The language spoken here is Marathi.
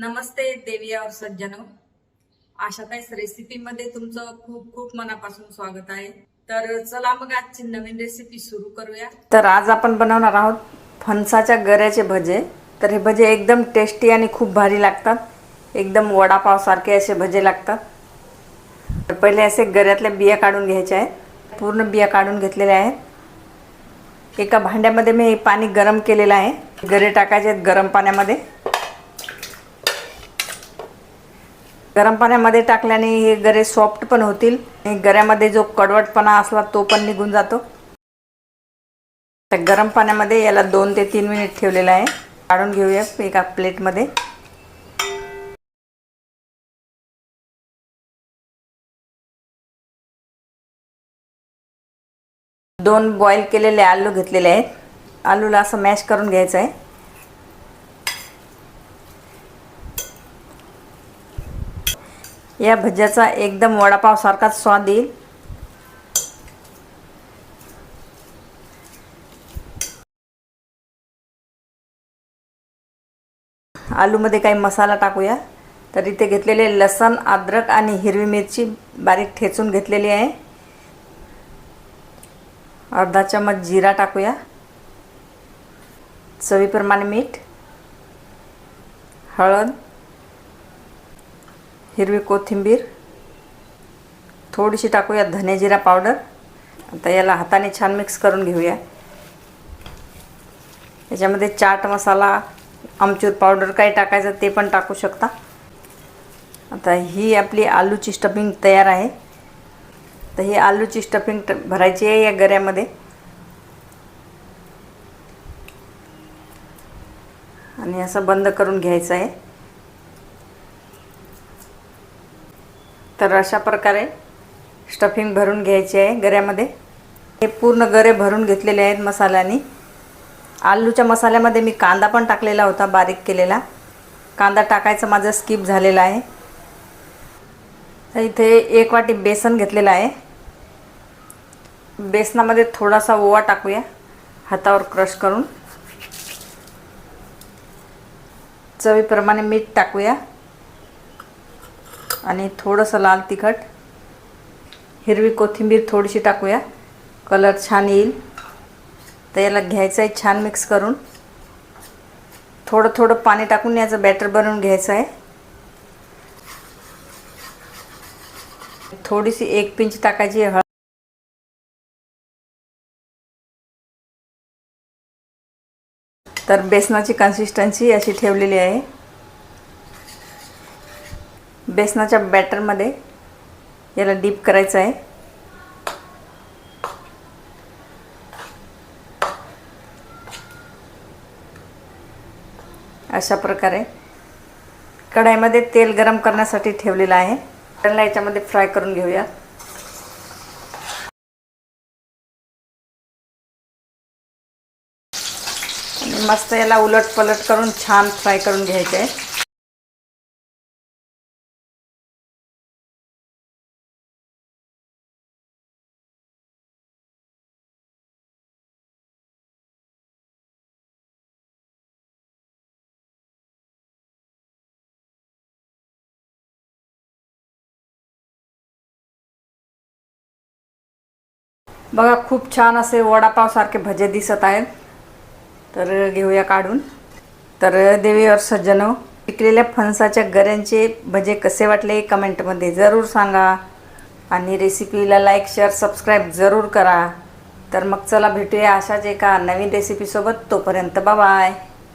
नमस्ते देवी और सज्जनो। आशाताईस रेसिपी मध्ये तुमचं खूप खूप मनापासून स्वागत आहे. तर चला मग आजची नवीन रेसिपी सुरू करूया. तर आज आपण बनवणार आहोत फणसाच्या गऱ्याचे भजे. तर हे भजे एकदम टेस्टी आणि खूप भारी लागतात. एकदम वडापावसारखे असे भजे लागतात. तर पहिले असे गऱ्यातल्या बिया काढून घ्यायच्या आहेत. पूर्ण बिया काढून घेतलेल्या आहेत. एका भांड्यामध्ये मी पाणी गरम केलेलं आहे. गरे टाकायचे आहेत गरम पाण्यामध्ये. गरम पाण्यामध्ये टाकल्याने हे गरे सॉफ्ट पण होतील. गऱ्यामध्ये जो कडवटपणा असला तो पण निघून जातो. त्या गरम पाण्यामध्ये याला दोन ते तीन मिनिट ठेवलेलं आहे. काढून घेऊया एका प्लेटमध्ये. दोन बॉईल केलेले आलू घेतलेले आहेत. आलूला असं मॅश करून घ्यायचं आहे. या भज्याचा एकदम वडापावसारखाच स्वाद येईल. आलूमध्ये काही मसाला टाकूया. तर इथे घेतलेले लसण अद्रक आणि हिरवी मिरची बारीक ठेचून घेतलेली आहे. अर्धा चमच जिरा टाकूया. चवीप्रमाणे मीठ हळद हिरवी कोथिंबीर थोडीशी टाकूया धनेजिरा पावडर. आता याला हाताने छान मिक्स करून घेऊया. याच्यामध्ये चाट मसाला आमचूर पावडर काय टाकायचं ते पण टाकू शकता. आता ही आपली आलूची स्टफिंग तयार आहे. तर ही आलूची स्टफिंग भरायची आहे या गऱ्यामध्ये. आणि असं बंद करून घ्यायचं आहे. तर अशा प्रकारे स्टफिंग भरून घ्यायची आहे गऱ्यामध्ये. हे पूर्ण गरे भरून घेतलेले आहेत मसाल्याने. आलूच्या मसाल्यामध्ये मी कांदा पण टाकलेला होता बारीक केलेला. कांदा टाकायचं माझं स्किप झालेला आहे. तर इथे एक वाटी बेसन घेतलेलं आहे. बेसनामध्ये थोडासा ओवा टाकूया हातावर क्रश करून. चवीप्रमाणे मीठ टाकूया. आणि थोडंसं लाल तिखट हिरवी कोथिंबीर थोडीशी टाकूया. कलर छान येईल. तर याला घ्यायचं आहे छान मिक्स करून. थोडं थोडं पाणी टाकून याचं बॅटर बनवून घ्यायचं आहे थोडीशी एक पिंच टाकायची हळद. तर बेसनाची कन्सिस्टन्सी अशी ठेवलेली आहे. बेसनाच्या बॅटरमध्ये याला डीप करायचं आहे. अशा प्रकारे कढाईमध्ये तेल गरम करण्यासाठी ठेवलेलं आहे. त्याला याच्यामध्ये फ्राय करून घेऊया. मस्त याला उलट पलट करून छान फ्राय करून घ्यायचं. आहे बघा खूप छान असे वडापावसारखे भजे दिसत आहेत. तर घेऊया काढून. तर देवीवर सज्जनो पिकलेल्या फणसाच्या गऱ्यांचे भजे कसे वाटले कमेंटमध्ये जरूर सांगा. आणि रेसिपीला लाईक शेअर सबस्क्राईब जरूर करा. तर मग चला भेटूया अशाच एका नवीन रेसिपीसोबत. तोपर्यंत बाय